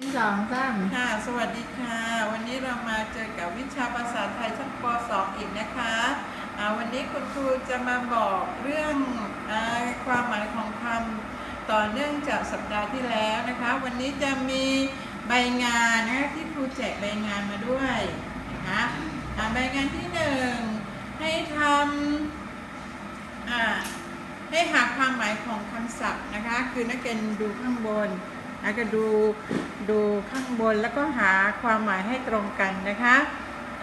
สองสามค่ะ สวัสดีค่ะ วันนี้เรามาเจอกับวิชาภาษาไทยชั้นป .2 อีกนะคะวันนี้คุณครูจะมาบอกเรื่องอความหมายของคำต่อเนื่องจากสัปดาห์ที่แล้วนะคะ วันนี้จะมีใบงานนะคะที่ครูแจกใบงานมาด้วยนะคะใบงานที่หนึ่งให้ทำให้หาความหมายของคำศัพท์นะคะ คือนักเรียนดูข้างบน แล้วก็ดูดูข้างบนแล้วก็หาความหมายให้ตรงกันนะคะ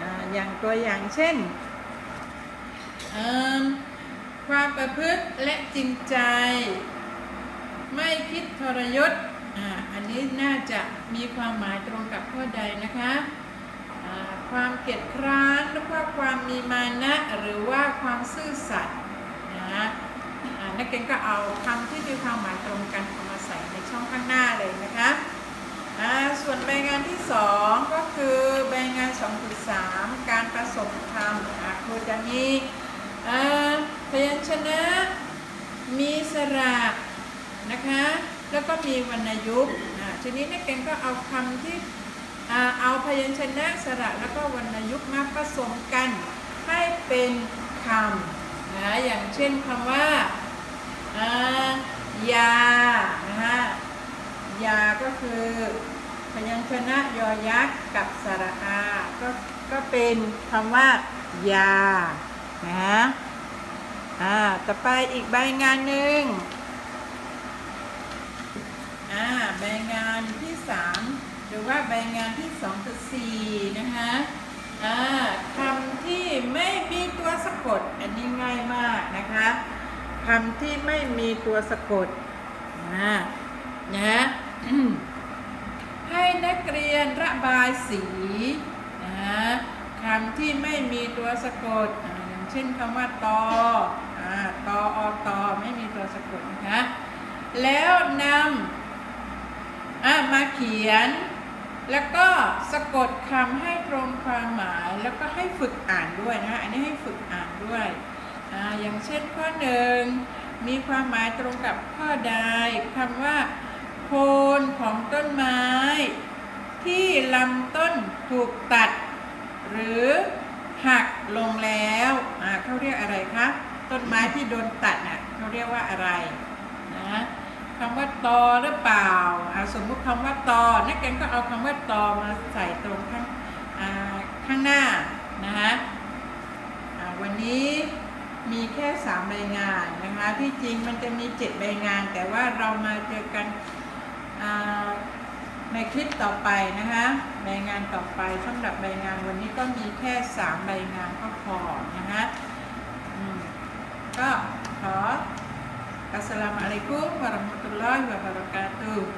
ออย่างตัวอย่างเช่น ความประพฤติและจริงใจ ไม่คิดทรยศออันนี้น่าจะมีความหมายตรงกับข้อใดนะคะความเกียจคร้านหรือว่าความมีมานะหรือว่าความซื่อสัตย์นะนักเรียนก็เอาคำที่มีความหมายตรงกันมาใส่ใน ช่องข้างหน้าเลยนะคะส่วนใบงานที่ 2 ก็คือใบงาน 2.3 การผสมคำอ่าครูจะมีพยัญชนะ มีสระนะคะ แล้วก็มีวรรณยุกต์ทีนี้นักเรียนก็เอาคำที่เอาพยัญชนะสระแล้วก็วรรณยุกต์มาผสมกันให้เป็นคำนะอย่างเช่นคำว่า ยา ยาก็คือพยัญชนะยอยักษ์กับสระอาก็ก็เป็นคำว่ายานะฮะอ่าต่อไปอีกใบงานหนึ่งอ่าใบงานที่3หรือว่าใบงานที่2.4นะคะอ่าคำที่ไม่มีตัวสะกด อันนี้ง่ายมากนะคะคำที่ไม่มีตัวสะกดอ่านะ ให้นักเรียนระบายสีนะคำที่ไม่มีตัวสะกดอย่างเช่นคำว่าตออ่าตออตอไม่มีตัวสะกดนะคะแล้วนำมาเขียน แล้วก็สะกดคำให้ตรงความหมาย แล้วก็ให้ฝึกอ่านด้วยนะคะอันนี้ให้ฝึกอ่านด้วยออย่างเช่นข้อหนึ่งมีความหมายตรงกับข้อใดคำว่า โคนของต้นไม้ ที่ลำต้นถูกตัด หรือหักลงแล้วอ่าเขาเรียกอะไรคะต้นไม้ที่โดนตัดน่ะเขาเรียกว่าอะไรนะคำว่าตอหรือเปล่าอ่าสมมุติคำว่าตอนักเรียนก็เอาคำว่าตอมาใส่ตรงข้างอ่าข้างหน้านะฮะวันนี้มีแค่สามใบงานนะคะ ที่จริงมันจะมีเจ็ดใบงาน แต่ว่าเรามาเจอกัน ในคลิปต่อไปนะคะใบงานต่อไปสำหรับใบงานวันนี้ก็มีแค่สามใบงานก็พอนะคะก็ขออัสสลามุอะลัยกุมวะเราะห์มะตุลลอฮิวะบะเราะกาตุฮ์